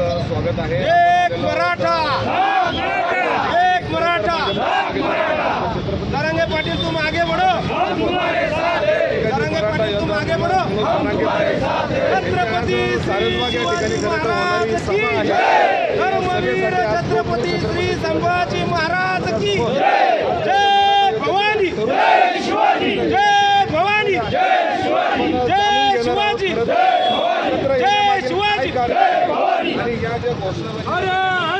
तुमचं स्वागत आहे. एक मराठा. एक मराठा. तरंगे पाटील तुम आगे बढ़ो तरंगे पाटील तुम आगे बढ़ो छत्रपती सारसबाग या ठिकाणी शिवाजी खरं तर होणारी महाराज की सभा आहे धर्मवीर छत्रपती श्री संभाजी महाराज की হরে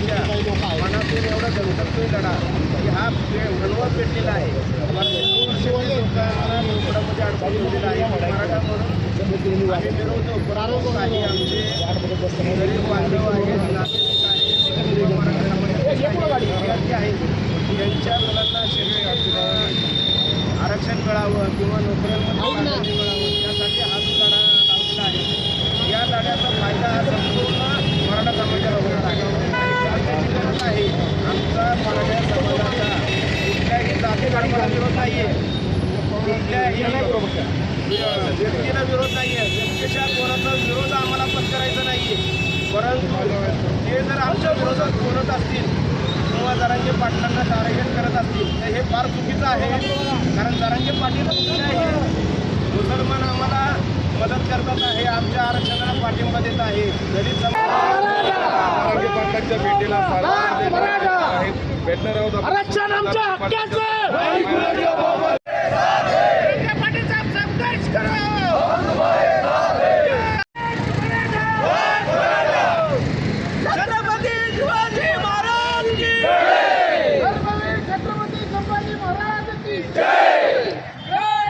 मनातून एवढा लढा की हा पेटलेला आहे लोकांना आहे मराठा म्हणून आम्ही मिळवतो परंतु काही आमचे. गरीब बांधव आहेत नागरिक आहेत किंवा मराठा समाजाचे काही विद्यार्थी आहेत त्यांच्या मुलांना आरक्षण मिळावं किंवा नोकऱ्यांमध्ये मिळावं यासाठी हा जो लढा लावलेला आहे या लढ्याचा फायदा हा संपूर्ण मराठा समाजाला होणार आहे आणि त्याची गरज आहे आमचा मराठा समाजाचा कुठल्याही जातीधर्माला विरोध नाही आहे कुठल्याही व्यक्तीला विरोध नाही आहे व्यक्तीच्या कोणाचा विरोध आम्हाला पत्करायचा नाही आहे परंतु ते जर आमच्या विरोधात बोलत असतील किंवा जरांगे पाटलांना टार्गेट करत असतील तर हे फार चुकीचं आहे. कारण जरांगे पाटील मुसलमान आम्हाला मदत करतात आहे आमच्या आरक्षणाला पाठिंबा देत आहे. दलित समाज पाटलांच्या भेटीला भेटणार आहोत आरक्षण आमच्या हक्काचं पाटीलचा संघर्ष करा छत्रपती शिवाजी महाराज की छत्रपती संभाजी महाराज की जय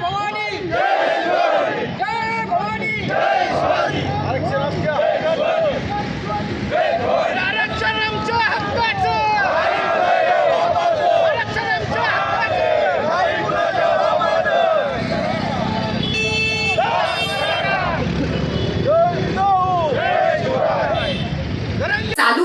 भवानी जय भवानी आरक्षण आमच्या हक्काचं आरक्षण आमच्या हक्काचं चालू